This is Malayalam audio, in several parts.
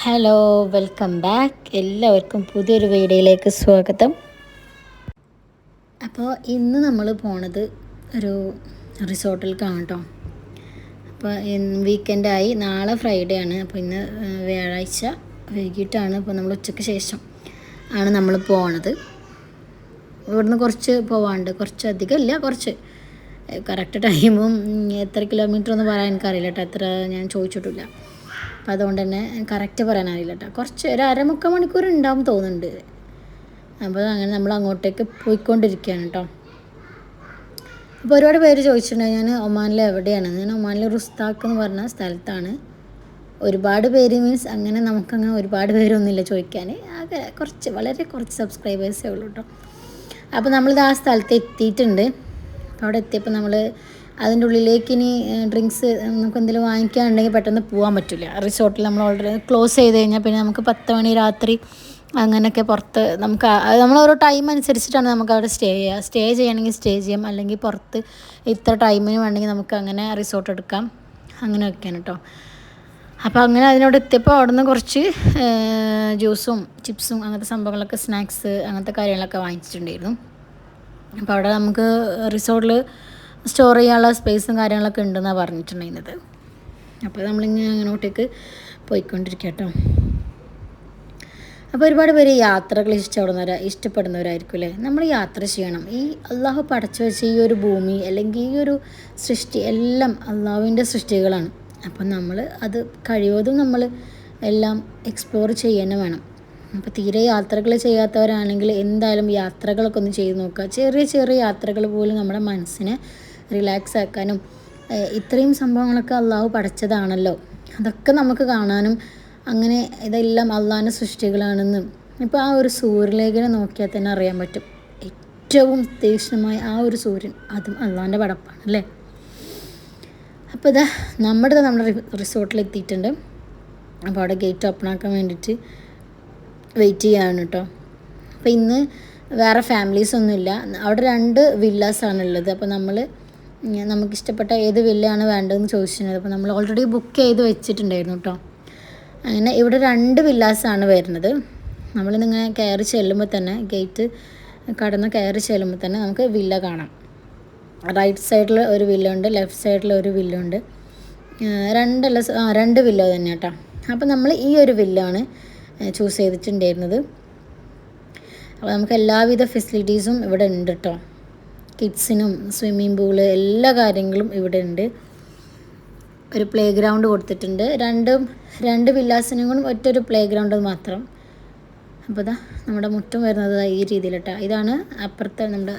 ഹലോ വെൽക്കം ബാക്ക് എല്ലാവർക്കും പുതിയൊരു വീഡിയോയിലേക്ക് സ്വാഗതം. അപ്പോൾ ഇന്ന് നമ്മൾ പോണത് ഒരു റിസോർട്ടിലേക്കാണ് കേട്ടോ. അപ്പോൾ വീക്കെൻഡ് വീക്കെൻഡായി നാളെ ഫ്രൈഡേ ആണ്. അപ്പോൾ ഇന്ന് വ്യാഴാഴ്ച വൈകിട്ടാണ് അപ്പോൾ നമ്മൾ ഉച്ചയ്ക്ക് ശേഷം ആണ് നമ്മൾ പോണത്. ഇവിടുന്ന് കുറച്ച് പോവാണ്ട്. കുറച്ച് അധികം ഇല്ല കുറച്ച്. കറക്റ്റ് ടൈമും എത്ര കിലോമീറ്റർ എന്ന് പറയാൻ എനിക്കറിയില്ല കേട്ടോ. എത്ര ഞാൻ ചോദിച്ചിട്ടില്ല. അപ്പോൾ അതുകൊണ്ട് തന്നെ കറക്റ്റ് പറയാൻ അറിയില്ല കേട്ടോ കുറച്ച് ഒരു അരമുക്കാൽ മണിക്കൂർ ഉണ്ടാവും തോന്നുന്നുണ്ട്. അപ്പോൾ അങ്ങനെ നമ്മൾ അങ്ങോട്ടേക്ക് പോയിക്കൊണ്ടിരിക്കുകയാണ് കേട്ടോ അപ്പോൾ ഒരുപാട് പേര് ചോദിച്ചിട്ടുണ്ട് ഞാൻ ഒമാനിൽ എവിടെയാണ്? ഞാൻ ഒമാനിലെ റുസ്താക്ക് എന്ന് പറഞ്ഞ സ്ഥലത്താണ്. ഒരുപാട് പേര് മീൻസ് അങ്ങനെ നമുക്കങ്ങനെ ഒരുപാട് പേരൊന്നുമില്ല ചോദിക്കാൻ ആകെ കുറച്ച് വളരെ കുറച്ച് സബ്സ്ക്രൈബേഴ്സേ ഉള്ളൂ കേട്ടോ അപ്പോൾ നമ്മളിത് ആ സ്ഥലത്ത് എത്തിയിട്ടുണ്ട് അവിടെ എത്തിയപ്പോൾ നമ്മൾ അതിന്റെ ഉള്ളിലേക്ക് ഇനി ഡ്രിങ്ക്സ് നമുക്ക് എന്തെങ്കിലും വാങ്ങിക്കാനുണ്ടെങ്കിൽ പെട്ടെന്ന് പോകാൻ പറ്റില്ല. റിസോർട്ടിൽ നമ്മൾ ഓൾറെഡി ക്ലോസ് ചെയ്ത് കഴിഞ്ഞാൽ പിന്നെ നമുക്ക് പത്ത് മണി രാത്രി അങ്ങനെയൊക്കെ പുറത്ത് നമുക്ക് നമ്മൾ ഓരോ ടൈം അനുസരിച്ചിട്ടാണ് നമുക്ക് അവിടെ സ്റ്റേ ചെയ്യുക. സ്റ്റേ ചെയ്യണമെങ്കിൽ സ്റ്റേ ചെയ്യാം. അല്ലെങ്കിൽ പുറത്ത് ഇത്ര ടൈമിന് വേണമെങ്കിൽ നമുക്ക് അങ്ങനെ റിസോർട്ട് എടുക്കാം. അങ്ങനെയൊക്കെയാണ് കേട്ടോ. അപ്പോൾ അങ്ങനെ അതിനോട് എത്തിയപ്പോൾ അവിടെ നിന്ന് കുറച്ച് ജ്യൂസും ചിപ്സും അങ്ങനത്തെ സംഭവങ്ങളൊക്കെ സ്നാക്സ് അങ്ങനത്തെ കാര്യങ്ങളൊക്കെ വാങ്ങിച്ചിട്ടുണ്ടായിരുന്നു. അപ്പോൾ അവിടെ നമുക്ക് റിസോർട്ടിൽ സ്റ്റോർ ചെയ്യാനുള്ള സ്പേസും കാര്യങ്ങളൊക്കെ ഉണ്ടെന്നാണ് പറഞ്ഞിട്ടുണ്ടായിരുന്നത്. അപ്പോൾ നമ്മളിങ്ങനെ അങ്ങോട്ടേക്ക് പോയിക്കൊണ്ടിരിക്കുക കേട്ടോ അപ്പോൾ ഒരുപാട് പേര് യാത്രകൾ ഇഷ്ടപ്പെടുന്നവരാ ഇഷ്ടപ്പെടുന്നവരായിരിക്കും അല്ലേ നമ്മൾ യാത്ര ചെയ്യണം. ഈ അള്ളാഹു പടച്ചു വെച്ച ഈ ഒരു ഭൂമി അല്ലെങ്കിൽ ഈ ഒരു സൃഷ്ടി എല്ലാം അള്ളാഹുവിന്റെ സൃഷ്ടികളാണ്. അപ്പം നമ്മൾ അത് കഴിവതും നമ്മൾ എല്ലാം എക്സ്പ്ലോർ ചെയ്യാനും വേണം. അപ്പോൾ തീരെ യാത്രകൾ ചെയ്യാത്തവരാണെങ്കിൽ എന്തായാലും യാത്രകളൊക്കെ ഒന്ന് ചെയ്ത് നോക്കുക. ചെറിയ ചെറിയ യാത്രകൾ പോലും നമ്മുടെ മനസ്സിനെ റിലാക്സ് ആക്കാനും ഇത്രയും സംഭവങ്ങളൊക്കെ അള്ളാഹു പഠിച്ചതാണല്ലോ അതൊക്കെ നമുക്ക് കാണാനും അങ്ങനെ ഇതെല്ലാം അള്ളാഹിന്റെ സൃഷ്ടികളാണെന്ന് ഇപ്പോൾ ആ ഒരു സൂര്യലേഖനം നോക്കിയാൽ തന്നെ അറിയാൻ പറ്റും. ഏറ്റവും തീക്ഷ്ണമായ ആ ഒരു സൂര്യൻ അതും അള്ളാഹിന്റെ പടപ്പാണ് അല്ലേ? അപ്പോൾ ഇതാ നമ്മുടെ നമ്മുടെ റിസോർട്ടിൽ എത്തിയിട്ടുണ്ട്. അപ്പോൾ അവിടെ ഗേറ്റ് ഓപ്പൺ ആക്കാൻ വേണ്ടിയിട്ട് വെയിറ്റ് ചെയ്യാണ് കേട്ടോ. അപ്പോൾ ഇന്ന് വേറെ ഫാമിലീസ് ഒന്നുമില്ല. അവിടെ രണ്ട് വില്ലാസാണുള്ളത് അപ്പോൾ നമ്മൾ നമുക്ക് ഇഷ്ടപ്പെട്ട ഏത് വില്ലയാണ് വേണ്ടതെന്ന് ചോദിച്ചിരുന്നത് അപ്പോൾ നമ്മൾ ഓൾറെഡി ബുക്ക് ചെയ്ത് വെച്ചിട്ടുണ്ടായിരുന്നു കേട്ടോ. അങ്ങനെ ഇവിടെ രണ്ട് വില്ലാസാണ് വരുന്നത്. നമ്മൾ നമ്മളിന്നിങ്ങനെ കയറി ചെല്ലുമ്പോൾ തന്നെ ഗേറ്റ് കടന്ന് കയറി ചെല്ലുമ്പോൾ തന്നെ നമുക്ക് വില്ല കാണാം. റൈറ്റ് സൈഡിൽ ഒരു വില്ല ഉണ്ട് ലെഫ്റ്റ് സൈഡിൽ ഒരു വില്ല ഉണ്ട് രണ്ടല്ല ആ രണ്ട് വില്ല തന്നെ കേട്ടോ. അപ്പോൾ നമ്മൾ ഈ ഒരു വില്ലാണ് ചൂസ് ചെയ്തിട്ടുണ്ടായിരുന്നത്. അപ്പോൾ നമുക്ക് എല്ലാവിധ ഫെസിലിറ്റീസും ഇവിടെ ഉണ്ട് കേട്ടോ. കിഡ്സിനും സ്വിമ്മിംഗ് പൂൾ എല്ലാ കാര്യങ്ങളും ഇവിടെ ഉണ്ട് ഒരു പ്ലേ ഗ്രൗണ്ട് കൊടുത്തിട്ടുണ്ട്. രണ്ടും രണ്ട് വില്ലാസിനും കൂടി ഒറ്റൊരു പ്ലേ ഗ്രൗണ്ട് മാത്രം. അപ്പോൾ ഇതാ നമ്മുടെ മുറ്റം വരുന്നത് ഈ കേട്ടോ ഇതാണ് അപ്പുറത്തെ നമ്മുടെ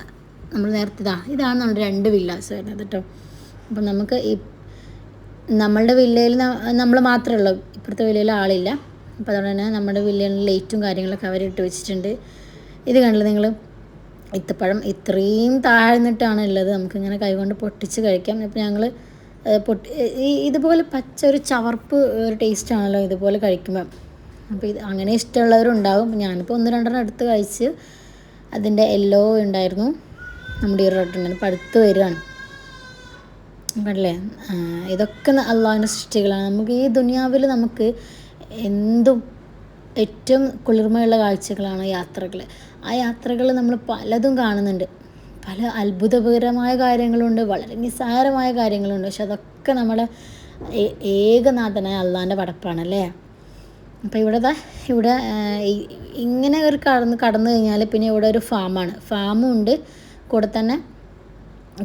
നമ്മൾ നേരത്തെ ഇതാ ഇതാണ് നമ്മുടെ രണ്ട് വില്ലാസ് വരുന്നത് കേട്ടോ. അപ്പം നമുക്ക് ഈ നമ്മളുടെ വില്ലയിൽ നമ്മൾ മാത്രമേ ഉള്ളൂ. ഇപ്പുറത്തെ വില്ലയിൽ ആളില്ല. അപ്പോൾ അതുകൊണ്ട് തന്നെ നമ്മുടെ വില്ലയിൽ ലൈറ്റും കാര്യങ്ങളൊക്കെ അവരിട്ട് വെച്ചിട്ടുണ്ട്. ഇത് കണ്ടില്ല നിങ്ങൾ? ഇത്തപ്പഴം ഇത്രയും താഴ്ന്നിട്ടാണ് ഉള്ളത്. നമുക്കിങ്ങനെ കൈകൊണ്ട് പൊട്ടിച്ച് കഴിക്കാം. ഇപ്പം ഞങ്ങൾ പൊട്ടി ഈ ഇതുപോലെ പച്ച ഒരു ചവർപ്പ് ഒരു ടേസ്റ്റ് ആണല്ലോ ഇതുപോലെ കഴിക്കുമ്പം. അപ്പോൾ ഇത് അങ്ങനെ ഇഷ്ടമുള്ളവരുണ്ടാവും. ഞാനിപ്പോൾ ഒന്ന് രണ്ടെണ്ണം എടുത്ത് കഴിച്ച് അതിന്റെ യെല്ലോ ഉണ്ടായിരുന്നു. നമ്മുടെ ഈ റെഡ് ഉണ്ടായിരുന്നു പഴുത്ത് വരികയാണ്. കണ്ടില്ലേ? ഇതൊക്കെ അള്ളാഹിന്റെ സൃഷ്ടികളാണ്. നമുക്ക് ഈ ദുനിയാവിൽ നമുക്ക് എന്തും ഏറ്റവും കുളിർമയുള്ള കാഴ്ചകളാണ് യാത്രകൾ ആ യാത്രകൾ നമ്മൾ പലതും കാണുന്നുണ്ട്. പല അത്ഭുതകരമായ കാര്യങ്ങളുണ്ട് വളരെ നിസ്സാരമായ കാര്യങ്ങളുണ്ട്. പക്ഷെ അതൊക്കെ നമ്മുടെ ഏകനാഥനായ അള്ളാന്റെ പടപ്പാണല്ലേ? അപ്പോൾ ഇവിടെ ഇവിടെ ഇങ്ങനെ ഒരു കടന്ന് കടന്നു കഴിഞ്ഞാൽ പിന്നെ ഇവിടെ ഒരു ഫാമാണ്. ഫാമും ഉണ്ട്. കൂടെ തന്നെ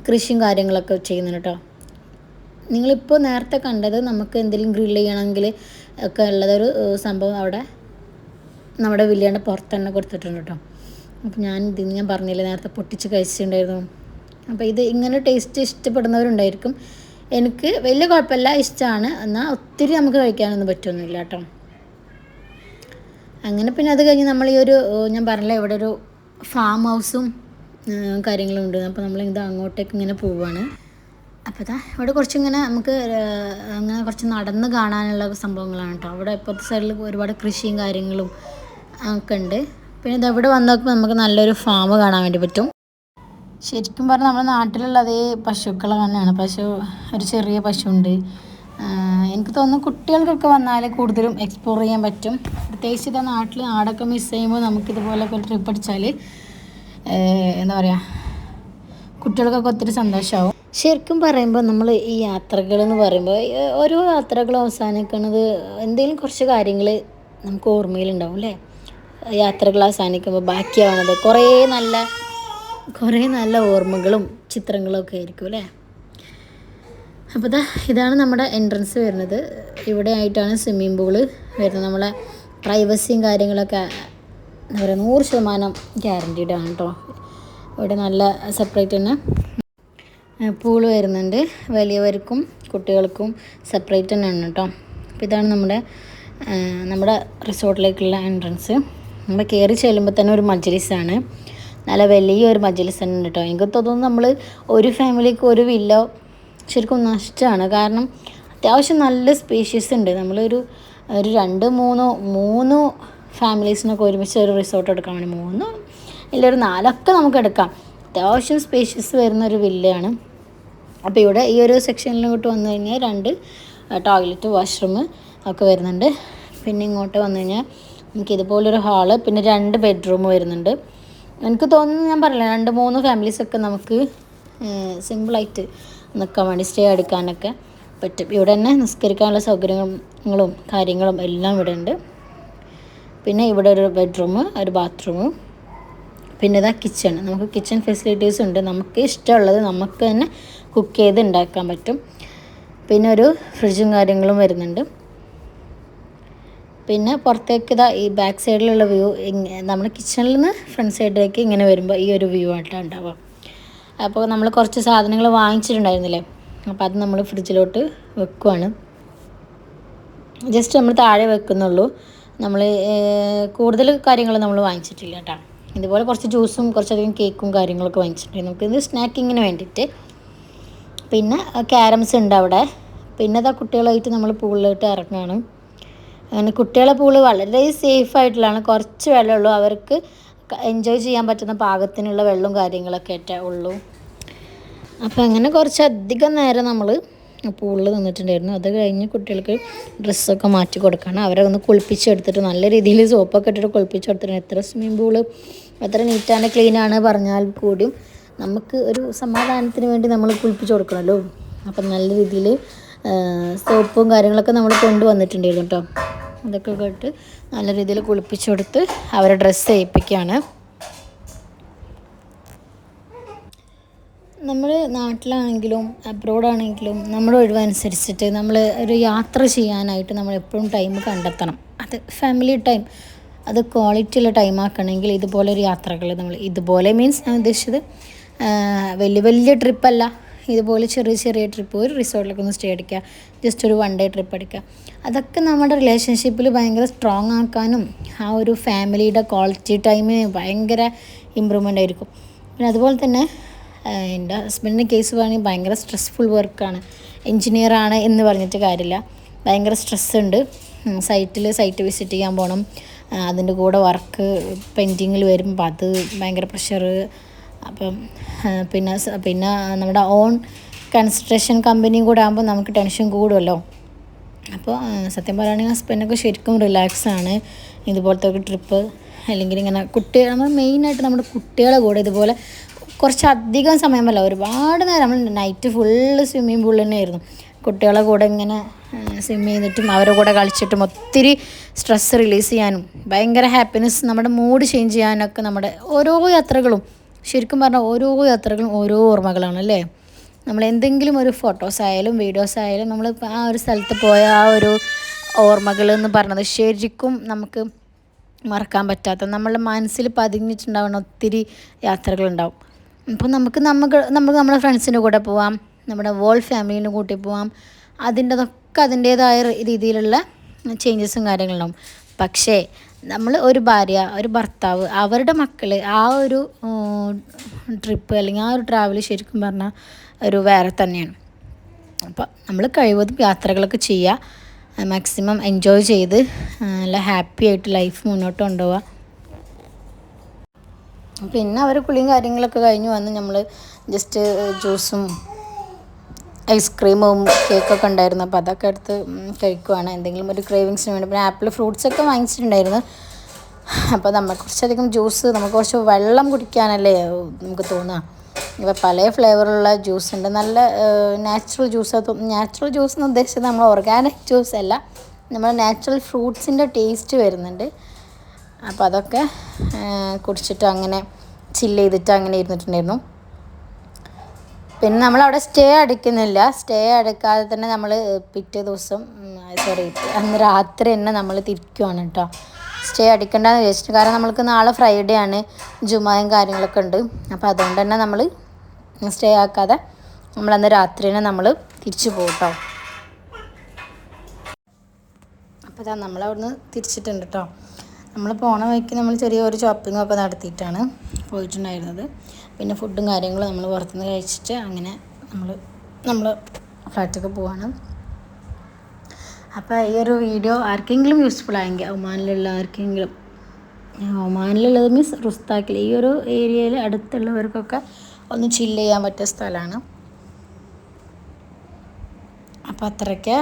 കൃഷിയും കാര്യങ്ങളൊക്കെ ചെയ്യുന്നുണ്ട് കേട്ടോ. നിങ്ങളിപ്പോൾ നേരത്തെ കണ്ടത് നമുക്ക് എന്തെങ്കിലും ഗ്രിൽ ചെയ്യണമെങ്കിൽ ഒക്കെ ഉള്ളതൊരു സംഭവം അവിടെ നമ്മുടെ വില്ലിയുടെ പുറത്ത് കൊടുത്തിട്ടുണ്ട് കേട്ടോ. അപ്പോൾ ഞാൻ ഇതിന് ഞാൻ പറഞ്ഞില്ല നേരത്തെ പൊട്ടിച്ച് കഴിച്ചിട്ടുണ്ടായിരുന്നു. അപ്പോൾ ഇത് ഇങ്ങനെ ടേസ്റ്റ് ഇഷ്ടപ്പെടുന്നവരുണ്ടായിരിക്കും. എനിക്ക് വലിയ കുഴപ്പമില്ല ഇഷ്ടമാണ്. എന്നാൽ ഒത്തിരി നമുക്ക് കഴിക്കാനൊന്നും പറ്റുമൊന്നുമില്ല കേട്ടോ. അങ്ങനെ പിന്നെ അത് കഴിഞ്ഞ് നമ്മൾ ഈ ഒരു ഞാൻ പറഞ്ഞില്ല ഇവിടെ ഒരു ഫാം ഹൗസും കാര്യങ്ങളും ഉണ്ട്. അപ്പോൾ നമ്മൾ ഇത് അങ്ങോട്ടേക്ക് ഇങ്ങനെ പോവുകയാണ് അപ്പോൾ ഇതാ ഇവിടെ കുറച്ചിങ്ങനെ നമുക്ക് അങ്ങനെ കുറച്ച് നടന്ന് കാണാനുള്ള സംഭവങ്ങളാണ് കേട്ടോ. അവിടെ ഇപ്പോഴത്തെ സൈഡിൽ ഒരുപാട് കൃഷിയും കാര്യങ്ങളും ഒക്കെ ഉണ്ട്. പിന്നെ ഇത് ഇവിടെ വന്ന് നമുക്ക് നല്ലൊരു ഫാം കാണാൻ വേണ്ടി പറ്റും. ശരിക്കും പറഞ്ഞാൽ നമ്മുടെ നാട്ടിലുള്ള അതേ പശുക്കൾ തന്നെയാണ്. പശു ഒരു ചെറിയ പശു ഉണ്ട് എനിക്ക് തോന്നുന്നു കുട്ടികൾക്കൊക്കെ വന്നാൽ കൂടുതലും എക്സ്പ്ലോർ ചെയ്യാൻ പറ്റും. പ്രത്യേകിച്ച് ഇതാ നാട്ടിൽ നാടൊക്കെ മിസ് ചെയ്യുമ്പോൾ നമുക്കിതുപോലൊക്കെ ഒരു ട്രിപ്പ് അടിച്ചാൽ എന്താ പറയുക കുട്ടികൾക്കൊക്കെ ഒത്തിരി സന്തോഷമാവും ശരിക്കും പറയുമ്പോൾ നമ്മൾ ഈ യാത്രകൾ എന്ന് പറയുമ്പോൾ ഓരോ യാത്രകളും അവസാനിക്കുന്നത് എന്തെങ്കിലും കുറച്ച് കാര്യങ്ങൾ നമുക്ക് ഓർമ്മയിലുണ്ടാവും അല്ലേ? യാത്രകൾ അവസാനിക്കുമ്പോൾ ബാക്കിയാവണത് കുറേ നല്ല കുറേ നല്ല ഓർമ്മകളും ചിത്രങ്ങളും ഒക്കെ ആയിരിക്കും അല്ലേ? അപ്പോൾ ഇതാ ഇതാണ് നമ്മുടെ എൻട്രൻസ് വരുന്നത്. ഇവിടെ ആയിട്ടാണ് സ്വിമ്മിംഗ് പൂൾ വരുന്നത്. നമ്മളെ പ്രൈവസിയും കാര്യങ്ങളൊക്കെ എന്താ പറയുക നൂറ് ശതമാനം ഗ്യാരന്റീഡ് ആണ് കേട്ടോ. ഇവിടെ നല്ല സെപ്പറേറ്റ് തന്നെ പൂൾ വരുന്നുണ്ട്. വലിയവർക്കും കുട്ടികൾക്കും സെപ്പറേറ്റ് തന്നെയാണ് കേട്ടോ. അപ്പോൾ ഇതാണ് നമ്മുടെ നമ്മുടെ റിസോർട്ടിലേക്കുള്ള എൻട്രൻസ് നമ്മൾ കയറി ചെല്ലുമ്പോൾ തന്നെ ഒരു മജ്ലിസാണ്. നല്ല വലിയൊരു മജ്ലിസ് തന്നെ കേട്ടോ എനിക്ക് തോന്നുന്നു നമ്മൾ ഒരു ഫാമിലിക്ക് ഒരു വില്ല ശരിക്കും നഷ്ടമാണ് കാരണം അത്യാവശ്യം നല്ല സ്പേഷ്യസ് ഉണ്ട്. നമ്മളൊരു ഒരു രണ്ട് മൂന്നോ മൂന്ന് ഫാമിലീസിനൊക്കെ ഒരുമിച്ച് ഒരു റിസോർട്ട് എടുക്കാൻ വേണ്ടി മൂന്ന് ഇല്ല ഒരു നാലൊക്കെ നമുക്ക് എടുക്കാം. അത്യാവശ്യം സ്പേഷ്യസ് വരുന്ന ഒരു വില്ലയാണ്. അപ്പോൾ ഇവിടെ ഈ ഒരു സെക്ഷനിലോട്ട് വന്നു കഴിഞ്ഞാൽ രണ്ട് ടോയ്ലറ്റ് വാഷ്റൂം ഒക്കെ വരുന്നുണ്ട്. പിന്നെ ഇങ്ങോട്ട് വന്നു കഴിഞ്ഞാൽ നമുക്ക് ഇതുപോലൊരു ഹാൾ പിന്നെ രണ്ട് ബെഡ്റൂം വരുന്നുണ്ട്. എനിക്ക് തോന്നുന്നു ഞാൻ പറഞ്ഞില്ല രണ്ട് മൂന്ന് ഫാമിലീസൊക്കെ നമുക്ക് സിമ്പിളായിട്ട് നിൽക്കാൻ വേണ്ടി സ്റ്റേ എടുക്കാനൊക്കെ പറ്റും. ഇവിടെ തന്നെ നിസ്കരിക്കാനുള്ള സൗകര്യങ്ങളും കാര്യങ്ങളും എല്ലാം ഇവിടെ ഉണ്ട്. പിന്നെ ഇവിടെ ഒരു ബെഡ്റൂം ഒരു ബാത്റൂം. പിന്നെ ഇതാ കിച്ചൺ. നമുക്ക് കിച്ചൺ ഫെസിലിറ്റീസ് ഉണ്ട്. നമുക്ക് ഇഷ്ടമുള്ളത് നമുക്ക് തന്നെ കുക്ക് ചെയ്ത് ഉണ്ടാക്കാൻ പറ്റും. പിന്നെ ഒരു ഫ്രിഡ്ജും കാര്യങ്ങളും വരുന്നുണ്ട്. പിന്നെ പുറത്തേക്ക് ഇതാ ഈ ബാക്ക് സൈഡിലുള്ള വ്യൂ നമ്മുടെ കിച്ചണിൽ നിന്ന് ഫ്രണ്ട് സൈഡിലേക്ക് ഇങ്ങനെ വരുമ്പോൾ ഈ ഒരു വ്യൂ ആയിട്ടാണ് ഉണ്ടാവുക. അപ്പോൾ നമ്മൾ കുറച്ച് സാധനങ്ങൾ വാങ്ങിച്ചിട്ടുണ്ടായിരുന്നില്ലേ? അപ്പോൾ അത് നമ്മൾ ഫ്രിഡ്ജിലോട്ട് വെക്കുവാണ്. ജസ്റ്റ് നമ്മൾ താഴെ വെക്കുന്നുള്ളൂ. നമ്മൾ കൂടുതൽ കാര്യങ്ങൾ നമ്മൾ വാങ്ങിച്ചിട്ടില്ല കേട്ടോ. ഇതുപോലെ കുറച്ച് ജ്യൂസും കുറച്ചധികം കേക്കും കാര്യങ്ങളൊക്കെ വാങ്ങിച്ചിട്ടുണ്ട്. നമുക്ക് ഇത് സ്നാക്കിങ്ങിന് വേണ്ടിയിട്ട് പിന്നെ ക്യാരംസ് ഉണ്ട് അവിടെ. പിന്നെ ഇതാ കുട്ടികളായിട്ട് നമ്മൾ പൂളിലോട്ട് ഇറങ്ങുകയാണ് അങ്ങനെ കുട്ടികളെ പൂൾ വളരെ സേഫ് ആയിട്ടുള്ളതാണ്. കുറച്ച് വെള്ളമുള്ളൂ അവർക്ക് എൻജോയ് ചെയ്യാൻ പറ്റുന്ന പാകത്തിനുള്ള വെള്ളവും കാര്യങ്ങളൊക്കെ ആയിട്ടേ ഉള്ളൂ. അപ്പോൾ അങ്ങനെ കുറച്ചധികം നേരം നമ്മൾ പൂളിൽ നിന്നിട്ടുണ്ടായിരുന്നു. അത് കഴിഞ്ഞ് കുട്ടികൾക്ക് ഡ്രസ്സൊക്കെ മാറ്റി കൊടുക്കണം. അവരെ ഒന്ന് കുളിപ്പിച്ചെടുത്തിട്ട് നല്ല രീതിയിൽ സോപ്പൊക്കെ ഇട്ടിട്ട് കുളിപ്പിച്ചെടുത്തിട്ട് എത്ര സ്വിമ്മിംഗ് പൂൾ എത്ര നീറ്റ് ആൻഡ് ക്ലീൻ ആണ് പറഞ്ഞാൽ കൂടിയും നമുക്ക് ഒരു സമാധാനത്തിന് വേണ്ടി നമ്മൾ കുളിപ്പിച്ച് കൊടുക്കണമല്ലോ അപ്പം നല്ല രീതിയിൽ സോപ്പും കാര്യങ്ങളൊക്കെ നമ്മൾ കൊണ്ടുവന്നിട്ടുണ്ടായിരുന്നു കേട്ടോ അതൊക്കെ കേട്ട് നല്ല രീതിയിൽ കുളിപ്പിച്ചെടുത്ത് അവരെ ഡ്രസ്സ് ഏൽപ്പിക്കുകയാണ് നമ്മൾ നാട്ടിലാണെങ്കിലും അബ്രോഡാണെങ്കിലും നമ്മുടെ ഒഴിവനുസരിച്ചിട്ട് നമ്മൾ ഒരു യാത്ര ചെയ്യാനായിട്ട് നമ്മൾ എപ്പോഴും ടൈം കണ്ടെത്തണം. അത് ഫാമിലി ടൈം അത് ക്വാളിറ്റി ഉള്ള ടൈം ആക്കണമെങ്കിൽ ഇതുപോലെ ഒരു യാത്രകൾ നമ്മൾ ഇതുപോലെ മീൻസ് ഞാൻ ഉദ്ദേശിച്ചത് വലിയ വലിയ ട്രിപ്പല്ല ഇതുപോലെ ചെറിയ ചെറിയ ട്രിപ്പ് ഒരു റിസോർട്ടിലൊക്കെ ഒന്ന് സ്റ്റേ അടിക്കുക. ജസ്റ്റ് ഒരു വൺ ഡേ ട്രിപ്പ് അടിക്കുക. അതൊക്കെ നമ്മുടെ റിലേഷൻഷിപ്പിൽ ഭയങ്കര സ്ട്രോങ് ആക്കാനും ആ ഒരു ഫാമിലിയുടെ ക്വാളിറ്റി ടൈമിന് ഭയങ്കര ഇമ്പ്രൂവ്മെന്റ് ആയിരിക്കും. പിന്നെ അതുപോലെ തന്നെ എന്റെ ഹസ്ബൻഡിന്റെ കേസ് പറയുകയാണെങ്കിൽ ഭയങ്കര സ്ട്രെസ്ഫുൾ വർക്കാണ് എൻജിനീയറാണ് എന്ന് പറഞ്ഞിട്ട് കാര്യമില്ല. ഭയങ്കര സ്ട്രെസ് ഉണ്ട്. സൈറ്റിൽ സൈറ്റ് വിസിറ്റ് ചെയ്യാൻ പോകണം അതിന്റെ കൂടെ വർക്ക് പെൻഡിങ്ങിൽ വരുമ്പോൾ അത് ഭയങ്കര പ്രഷർ അപ്പം പിന്നെ പിന്നെ നമ്മുടെ ഓൺ കൺസ്ട്രക്ഷൻ കമ്പനിയും കൂടെ ആകുമ്പോൾ നമുക്ക് ടെൻഷൻ കൂടുമല്ലോ അപ്പോൾ സത്യം പറയുകയാണെങ്കിൽ ഹസ്ബൻഡൊക്കെ ശരിക്കും റിലാക്സാണ് ഇതുപോലത്തെ ഒരു ട്രിപ്പ് അല്ലെങ്കിൽ ഇങ്ങനെ കുട്ടികൾ നമ്മൾ മെയിനായിട്ട് നമ്മുടെ കുട്ടികളെ കൂടെ ഇതുപോലെ കുറച്ചധികം സമയമല്ല ഒരുപാട് നേരം നമ്മൾ നൈറ്റ് ഫുള്ള് സ്വിമ്മിങ് പൂളിൽ തന്നെയായിരുന്നു കുട്ടികളെ കൂടെ ഇങ്ങനെ സ്വിം ചെയ്തിട്ടും അവരുടെ കൂടെ കളിച്ചിട്ടും ഒത്തിരി സ്ട്രെസ് റിലീസ് ചെയ്യാനും ഭയങ്കര ഹാപ്പിനെസ് നമ്മുടെ മൂഡ് ചേഞ്ച് ചെയ്യാനൊക്കെ നമ്മുടെ ഓരോ യാത്രകളും ശരിക്കും പറഞ്ഞാൽ ഓരോ യാത്രകളും ഓരോ ഓർമ്മകളാണ് അല്ലേ നമ്മൾ എന്തെങ്കിലും ഒരു ഫോട്ടോസ് ആയാലും വീഡിയോസ് ആയാലും നമ്മൾ ആ ഒരു സ്ഥലത്ത് പോയ ആ ഒരു ഓർമ്മകൾ എന്ന് പറഞ്ഞത് ശരിക്കും നമുക്ക് മറക്കാൻ പറ്റാത്ത നമ്മളുടെ മനസ്സിൽ പതിഞ്ഞിട്ടുണ്ടാവുന്ന ഒത്തിരി യാത്രകളുണ്ടാവും. അപ്പോൾ നമുക്ക് നമുക്ക് നമുക്ക് നമ്മുടെ ഫ്രണ്ട്സിന്റെ കൂടെ പോവാം നമ്മുടെ വോൾ ഫാമിലീന്റെ കൂട്ടി പോവാം അതിന്റെതൊക്കെ അതിന്റേതായ രീതിയിലുള്ള ചേഞ്ചസും കാര്യങ്ങളുണ്ടാവും. പക്ഷേ നമ്മൾ ഒരു ഭാര്യ ഒരു ഭർത്താവ് അവരുടെ മക്കൾ ആ ഒരു ട്രിപ്പ് അല്ലെങ്കിൽ ആ ഒരു ട്രാവൽ ശരിക്കും പറഞ്ഞാൽ ഒരു വേറെ തന്നെയാണ്. അപ്പോൾ നമ്മൾ കഴിവതും യാത്രകളൊക്കെ ചെയ്യുക മാക്സിമം എൻജോയ് ചെയ്ത് നല്ല ഹാപ്പി ആയിട്ട് ലൈഫ് മുന്നോട്ട് കൊണ്ടുപോവുക പിന്നെ അവർ കുളിയും കാര്യങ്ങളൊക്കെ കഴിഞ്ഞ് വന്ന് നമ്മൾ ജസ്റ്റ് ജ്യൂസും ഐസ്ക്രീമും കേക്കൊക്കെ ഉണ്ടായിരുന്നു. അപ്പോൾ അതൊക്കെ എടുത്ത് കഴിക്കുവാണ്. എന്തെങ്കിലും ഒരു ക്രേവിങ്സിന് വേണ്ടി. പിന്നെ ആപ്പിൾ ഫ്രൂട്ട്സൊക്കെ വാങ്ങിച്ചിട്ടുണ്ടായിരുന്നു. അപ്പോൾ നമ്മൾ കുറച്ചധികം ജ്യൂസ് നമുക്ക് കുറച്ച് വെള്ളം കുടിക്കാനല്ലേ നമുക്ക് തോന്നുക ഇപ്പോൾ പല ഫ്ലേവറുള്ള ജ്യൂസ് ഉണ്ട്. നല്ല നാച്ചുറൽ ജ്യൂസ്. നാച്ചുറൽ ജ്യൂസ് എന്ന് ഉദ്ദേശിച്ചത് നമ്മൾ ഓർഗാനിക് ജ്യൂസ് അല്ല. നമ്മൾ നാച്ചുറൽ ഫ്രൂട്ട്സിന്റെ ടേസ്റ്റ് വരുന്നുണ്ട്. അപ്പോൾ അതൊക്കെ കുടിച്ചിട്ട് അങ്ങനെ ചില്ല് ചെയ്തിട്ട് അങ്ങനെ ഇരുന്നിട്ടുണ്ടായിരുന്നു. പിന്നെ നമ്മൾ അവിടെ സ്റ്റേ അടിക്കുന്നില്ല സ്റ്റേ അടിക്കാതെ തന്നെ നമ്മൾ പിറ്റേ ദിവസം സോറി അന്ന് രാത്രി തന്നെ നമ്മൾ തിരിക്കുവാണ് കേട്ടോ സ്റ്റേ അടിക്കേണ്ടെന്ന് വിചാരിച്ചിട്ട്. കാരണം നമ്മൾക്ക് നാളെ ഫ്രൈഡേ ആണ്. ജുമായും കാര്യങ്ങളൊക്കെ ഉണ്ട്. അപ്പോൾ അതുകൊണ്ട് തന്നെ നമ്മൾ സ്റ്റേ ആക്കാതെ നമ്മളന്ന് രാത്രി തന്നെ നമ്മൾ തിരിച്ചു പോകും കേട്ടോ അപ്പോൾ ഇതാ നമ്മളവിടുന്ന് തിരിച്ചിട്ടുണ്ട് കേട്ടോ നമ്മൾ പോണ വഴിക്ക് നമ്മൾ ചെറിയൊരു ഷോപ്പിംഗ് ഒക്കെ നടത്തിയിട്ടാണ് പോയിട്ടുണ്ടായിരുന്നത്. പിന്നെ ഫുഡും കാര്യങ്ങളും നമ്മൾ പുറത്തുനിന്ന് കഴിച്ചിട്ട് അങ്ങനെ നമ്മൾ നമ്മൾ ഫ്ലാറ്റൊക്കെ പോവാണ്. അപ്പോൾ ഈ ഒരു വീഡിയോ ആർക്കെങ്കിലും യൂസ്ഫുൾ ആയെങ്കിൽ ഒമാനിലുള്ള ആർക്കെങ്കിലും ഒമാനിലുള്ളത് മീൻസ് റുസ്താക്കിൽ ഈ ഒരു ഏരിയയിൽ അടുത്തുള്ളവർക്കൊക്കെ ഒന്ന് ചില്ല് ചെയ്യാൻ പറ്റിയ സ്ഥലമാണ് അപ്പോൾ അത്രയ്ക്ക്.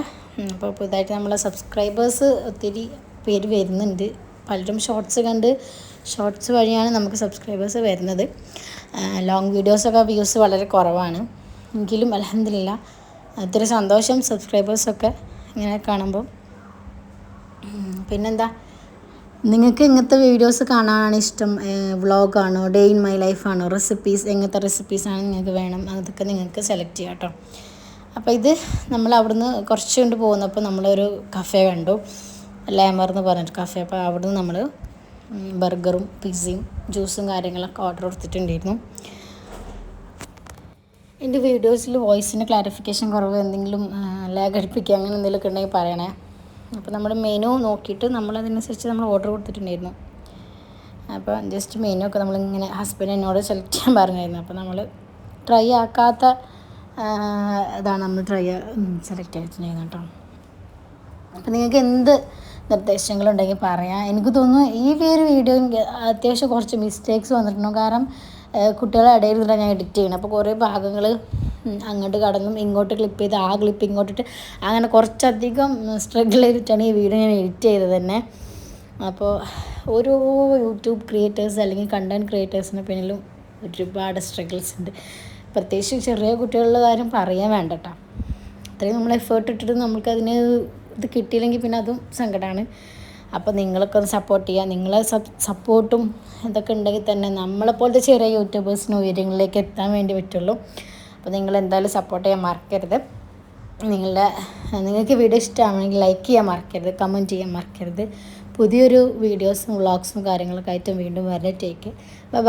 അപ്പോൾ പുതുതായിട്ട് നമ്മളെ സബ്സ്ക്രൈബേഴ്സ് ഒത്തിരി പേര് വരുന്നുണ്ട്. പലരും ഷോർട്സ് കണ്ട് ഷോർട്സ് വഴിയാണ് നമുക്ക് സബ്സ്ക്രൈബേഴ്സ് വരുന്നത്. ലോങ് വീഡിയോസൊക്കെ വ്യൂസ് വളരെ കുറവാണ്. എങ്കിലും അലഹമില്ല ഒത്തിരി സന്തോഷം സബ്സ്ക്രൈബേഴ്സൊക്കെ ഇങ്ങനെ കാണുമ്പോൾ പിന്നെന്താ നിങ്ങൾക്ക് ഇങ്ങനത്തെ വീഡിയോസ് കാണാനാണ് ഇഷ്ടം വ്ളോഗാണോ ഡേ ഇൻ മൈ ലൈഫാണോ റെസിപ്പീസ് എങ്ങനത്തെ റെസിപ്പീസാണ് നിങ്ങൾക്ക് വേണം അതൊക്കെ നിങ്ങൾക്ക് സെലക്ട് ചെയ്യാം കേട്ടോ. അപ്പോൾ ഇത് നമ്മൾ അവിടുന്ന് കുറച്ച് കൊണ്ട് പോകുന്നപ്പോൾ നമ്മളൊരു കഫേ കണ്ടു. ലേമർ എന്ന് പറഞ്ഞിട്ട് കഫേ അപ്പോൾ അവിടുന്ന് നമ്മൾ ബർഗറും പിസ്സയും ജ്യൂസും കാര്യങ്ങളൊക്കെ ഓർഡർ കൊടുത്തിട്ടുണ്ടായിരുന്നു. എന്റെ വീഡിയോസിൽ വോയിസിന് ക്ലാരിഫിക്കേഷൻ കുറവ് എന്തെങ്കിലും ലാഗ് അടിപ്പിക്കുക അങ്ങനെ എന്തെങ്കിലുമൊക്കെ ഉണ്ടെങ്കിൽ പറയണേ. അപ്പോൾ നമ്മൾ മെനു നോക്കിയിട്ട് നമ്മൾ അതിനനുസരിച്ച് നമ്മൾ ഓർഡർ കൊടുത്തിട്ടുണ്ടായിരുന്നു. അപ്പോൾ ജസ്റ്റ് മെനു ഒക്കെ നമ്മളിങ്ങനെ ഹസ്ബൻഡ് എന്നോട് സെലക്ട് ചെയ്യാൻ പറഞ്ഞായിരുന്നു അപ്പോൾ നമ്മൾ ട്രൈ ആക്കാത്ത ഇതാണ് നമ്മൾ ട്രൈ സെലക്ട് ചെയ്തിട്ടുണ്ടായിരുന്നു കേട്ടോ. അപ്പോൾ നിങ്ങൾക്ക് എന്ത് നിർദ്ദേശങ്ങളുണ്ടെങ്കിൽ പറയാം. എനിക്ക് തോന്നുന്നു ഈ ഒരു വീഡിയോ അത്യാവശ്യം കുറച്ച് മിസ്റ്റേക്സ് വന്നിട്ടുണ്ടോ. കാരണം കുട്ടികളെ ഇടയിൽ നിന്നാണ് ഞാൻ എഡിറ്റ് ചെയ്യണം അപ്പോൾ കുറേ ഭാഗങ്ങൾ അങ്ങോട്ട് കടന്നും ഇങ്ങോട്ട് ക്ലിപ്പ് ചെയ്ത് ആ ക്ലിപ്പ് ഇങ്ങോട്ടിട്ട് അങ്ങനെ കുറച്ചധികം സ്ട്രഗിൾ ചെയ്തിട്ടാണ് ഈ വീഡിയോ ഞാൻ എഡിറ്റ് ചെയ്തത് തന്നെ. അപ്പോൾ ഓരോ യൂട്യൂബ് ക്രിയേറ്റേഴ്സ് അല്ലെങ്കിൽ കണ്ടന്റ് ക്രിയേറ്റേഴ്സിന് പിന്നിലും ഒരുപാട് സ്ട്രഗിൾസ് ഉണ്ട്. പ്രത്യേകിച്ച് ചെറിയ കുട്ടികളുടെ കാര്യം പറയാൻ വേണ്ട കേട്ടോ അത്രയും നമ്മൾ എഫേർട്ട് ഇട്ടിട്ട് നമുക്കതിന് ഇത് കിട്ടിയില്ലെങ്കിൽ പിന്നെ അതും സങ്കടമാണ് അപ്പോൾ നിങ്ങളൊക്കെ ഒന്ന് സപ്പോർട്ട് ചെയ്യുക നിങ്ങളെ സപ്പോർട്ടും ഇതൊക്കെ ഉണ്ടെങ്കിൽ തന്നെ നമ്മളെപ്പോലത്തെ ചെറിയ യൂട്യൂബേഴ്സിന് ഉയരങ്ങളിലേക്ക് എത്താൻ വേണ്ടി പറ്റുള്ളൂ. അപ്പോൾ നിങ്ങൾ എന്തായാലും സപ്പോർട്ട് ചെയ്യാൻ മറക്കരുത്. നിങ്ങളുടെ നിങ്ങൾക്ക് വീഡിയോ ഇഷ്ടമാണെങ്കിൽ ലൈക്ക് ചെയ്യാൻ മറക്കരുത് കമന്റ് ചെയ്യാൻ മറക്കരുത്. പുതിയൊരു വീഡിയോസും വ്ളോഗ്സും കാര്യങ്ങളൊക്കെ ആയിട്ടും വീണ്ടും വരട്ടേക്ക് ബൈ